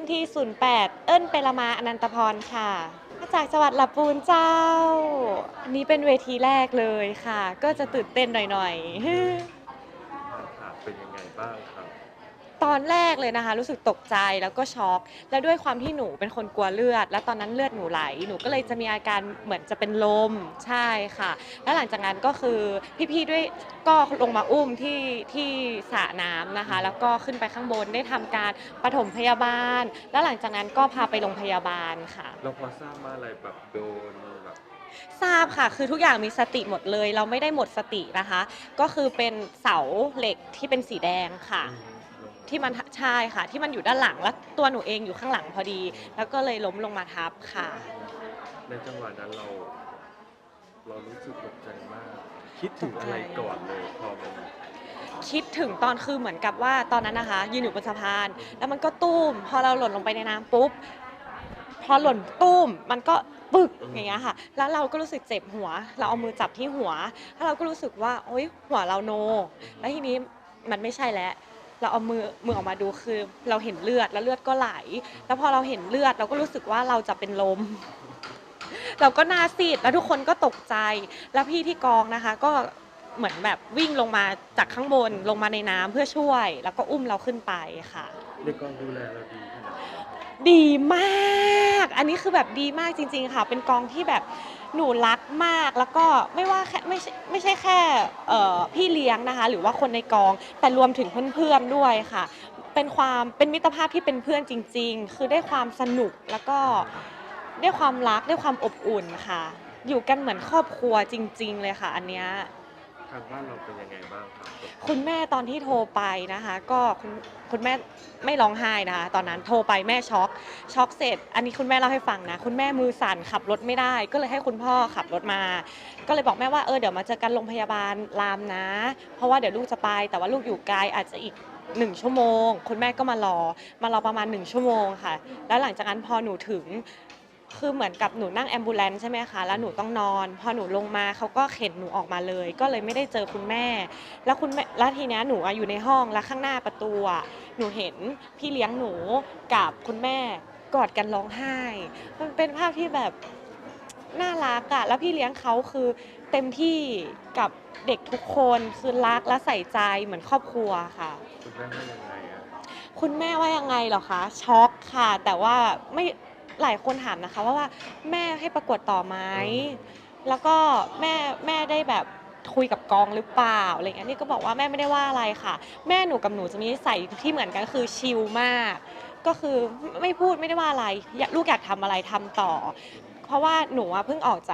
MT08 เอิ้นเปรมาอนันตพรค่ะ มาจากจังหวัดลำปูนเจ้า อันนี้เป็นเวทีแรกเลยค่ะ ก็จะตื่นเต้นหน่อยๆค่ะเป็นยังไงบ้างครับ ตอนแรกเลยนะคะ รู้สึกตกใจแล้วก็ช็อกแล้วด้วยความที่หนูเป็นคนกลัวเลือด แล้วตอนนั้นเลือดหนูไหลหนูก็เลยจะมีอาการเหมือนจะเป็นลมใช่ค่ะ แล้วหลังจากนั้นก็คือพี่ๆด้วยก็ลงมาอุ้มที่ที่สระน้ำนะคะ แล้วก็ขึ้นไปข้างบนได้ทำการปฐมพยาบาล แล้วหลังจากนั้นก็พาไปโรงพยาบาลค่ะเราพอทราบมาอะไรแบบโดนแบบทราบค่ะ คือทุกอย่างมีสติหมดเลย เราไม่ได้หมดสตินะคะ ก็คือเป็นเสาเหล็กที่เป็นสีแดงค่ะอืมลง ที่มันใช่ค่ะ ที่มันอยู่ด้านหลังแล้วตัวหนูเองอยู่ข้างหลังพอดี แล้วก็เลยล้มลงมาทับค่ะ ในจังหวะนั้นเรา เรารู้สึกตกใจมาก คิดถึงอะไรก่อนเลยพอมันคิดถึงตอนคือเหมือนกับว่าตอนนั้นนะคะ ยืนอยู่บนสะพาน แล้วมันก็ตุ้ม พอเราหล่นลงไปในน้ำปุ๊บพอหล่นตุ้มมันก็ปึกอย่างเงี้ยค่ะ แล้วเราก็รู้สึกเจ็บหัว เราเอามือจับที่หัวแล้วเราก็รู้สึกว่าโอ๊ยหัวเราโน แล้วทีนี้มันไม่ใช่แล้ว เราเอามือมือออกมาดูคือ เราเห็นเลือดแล้วเลือดก็ไหล แล้วพอเราเห็นเลือดเราก็รู้สึกว่าเราจะเป็นลม เราก็หน่าซีดแล้วทุกคนก็ตกใจ แล้วพี่ที่กองนะคะ ก็เหมือนแบบวิ่งลงมาจากข้างบนลงมาในน้ำเพื่อช่วย แล้วก็อุ้มเราขึ้นไปค่ะ ในกองดูแลเราดี ดีมาก อันนี้คือแบบดีมากจริง ๆ ค่ะ เป็นกองที่แบบหนูรักมาก แล้วก็ไม่ว่าแค่ไม่ใช่ไม่ใช่แค่เอ่อพี่เลี้ยงนะคะ หรือว่าคนในกอง แต่รวมถึงเพื่อนๆด้วยค่ะ เป็นความเป็นมิตรภาพที่เป็นเพื่อนจริง ๆ คือได้ความสนุกแล้วก็ได้ความรักได้ความอบอุ่นค่ะ อยู่กันเหมือนครอบครัวจริง ๆ เลยค่ะ อันเนี้ยางบ้านเราเป็นยังไงบ้างครับคุณแม่ตอนที่โทรไปนะคะ ก็คุณคุณแม่ไม่ร้องไห้นะคะตอนนั้นโทรไปแม่ช็อกช็อกเสร็จ อันนี้คุณแม่เล่าให้ฟังนะ คุณแม่มือสั่นขับรถไม่ได้ ก็เลยให้คุณพ่อขับรถมา ก็เลยบอกแม่ว่าเออเดี๋ยวมาเจอกันโรงพยาบาลรามนะ เพราะว่าเดี๋ยวลูกจะไป แต่ว่าลูกอยู่ไกลอาจจะอีกหนึ่งชั่วโมง คุณแม่ก็มารอมารอประมาณหนึ่งชั่วโมงค่ะ แล้วหลังจากนั้นพอหนูถึง คือเหมือนกับหนูนั่งแอมบูเลนใช่ไหมคะแล้วหนูต้องนอน พอหนูลงมาเขาก็เข็นหนูออกมาเลย ก็เลยไม่ได้เจอคุณแม่ แล้วคุณแม่แล้วทีเนี้ยหนูอะอยู่ในห้องแล้วข้างหน้าประตูอะหนูเห็นพี่เลี้ยงหนูกับคุณแม่กอดกันร้องไห้ มันเป็นภาพที่แบบน่ารักอะแล้วพี่เลี้ยงเขาคือเต็มที่กับเด็กทุกคนคือรักและใส่ใจเหมือนครอบครัวค่ะ คุณแม่ว่ายังไงอะคุณแม่ว่ายังไงเหรอคะช็อกค่ะ แต่ว่าไม่ หลายคนถามนะคะว่าว่าแม่ให้ประกวดต่อไหมแล้วก็แม่แม่ได้แบบคุยกับกองหรือเปล่าอะไรเงี้ยนี่ก็บอกว่าแม่ไม่ได้ว่าอะไรค่ะ แม่หนูกับหนูจะมีนิสัยที่เหมือนกันคือชิลมาก ก็คือไม่พูดไม่ได้ว่าอะไรอยากลูกอยากทำอะไรทำต่อ เพราะว่าหนูอะเพิ่งออกจาก